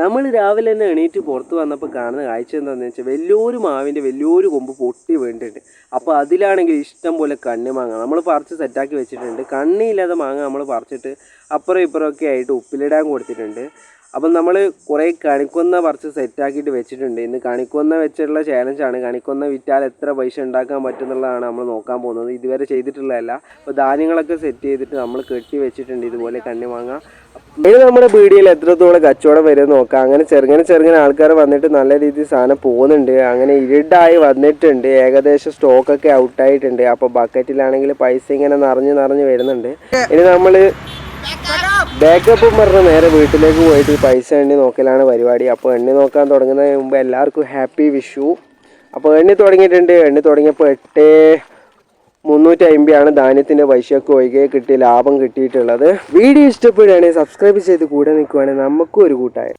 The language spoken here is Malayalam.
നമ്മൾ രാവിലെ തന്നെ എണീറ്റ് പുറത്ത് വന്നപ്പോൾ കാണുന്ന കാഴ്ച എന്താണെന്ന് വെച്ചാൽ വലിയൊരു മാവിന്റെ വലിയൊരു കൊമ്പ് പൊട്ടി വീണിട്ടുണ്ട്. അപ്പോൾ അതിലാണെങ്കിൽ ഇഷ്ടം പോലെ കണ്ണി മാങ്ങ. നമ്മൾ പറിച്ച് സെറ്റാക്കി വെച്ചിട്ടുണ്ട്. കണ്ണിയില്ലാതെ മാങ്ങ നമ്മൾ പറിച്ചിട്ട് അപ്പുറം ഇപ്പുറമൊക്കെ ആയിട്ട് ഉപ്പിലിടാൻ കൊടുത്തിട്ടുണ്ട്. അപ്പം നമ്മൾ കുറേ കണിക്കൊന്ന പറിച്ച് സെറ്റാക്കിയിട്ട് വെച്ചിട്ടുണ്ട്. ഇന്ന് കണിക്കൊന്ന വെച്ചിട്ടുള്ള ചാലഞ്ചാണ് കണിക്കൊന്ന വിറ്റാൽ എത്ര പൈസ ഉണ്ടാക്കാൻ പറ്റും എന്നുള്ളതാണ് നമ്മൾ നോക്കാൻ പോകുന്നത്. ഇതുവരെ ചെയ്തിട്ടുള്ളതല്ല. അപ്പോൾ ധാന്യങ്ങളൊക്കെ സെറ്റ് ചെയ്തിട്ട് നമ്മൾ കെട്ടി വെച്ചിട്ടുണ്ട് ഇതുപോലെ കണ്ണി വാങ്ങാം ഇനി നമ്മുടെ വീടിയിൽ എത്രത്തോളം കച്ചവടം വരും നോക്കാം. അങ്ങനെ ചെറുങ്ങനെ ചെറുങ്ങനെ ആൾക്കാർ വന്നിട്ട് നല്ല രീതിയിൽ സാധനം പോകുന്നുണ്ട്. അങ്ങനെ ഇരുട്ടായി വന്നിട്ടുണ്ട്. ഏകദേശം സ്റ്റോക്കൊക്കെ ഔട്ടായിട്ടുണ്ട് അപ്പോൾ ബക്കറ്റിലാണെങ്കിൽ പൈസ ഇങ്ങനെ നിറഞ്ഞ് നിറഞ്ഞ് വരുന്നുണ്ട്. ഇനി നമ്മൾ ബാക്കപ്പും പറഞ്ഞ് നേരെ വീട്ടിലേക്ക് പോയിട്ട് പൈസ എണ്ണി നോക്കലാണ് പരിപാടി. അപ്പോൾ എണ്ണി നോക്കാൻ തുടങ്ങുന്നതിന് മുമ്പ് എല്ലാവർക്കും ഹാപ്പി വിഷു. അപ്പോൾ എണ്ണി തുടങ്ങിയിട്ടുണ്ട്. എണ്ണി തുടങ്ങിയപ്പോൾ എട്ട് മുന്നൂറ്റി അമ്പതാണ് ധാന്യത്തിന്റെ പൈസയൊക്കെ ഒഴികെ കിട്ടി ലാഭം കിട്ടിയിട്ടുള്ളത്. വീഡിയോ ഇഷ്ടപ്പെടുകയാണെങ്കിൽ സബ്സ്ക്രൈബ് ചെയ്ത് കൂടെ നിൽക്കുവാണെങ്കിൽ നമുക്കും ഒരു കൂട്ടായ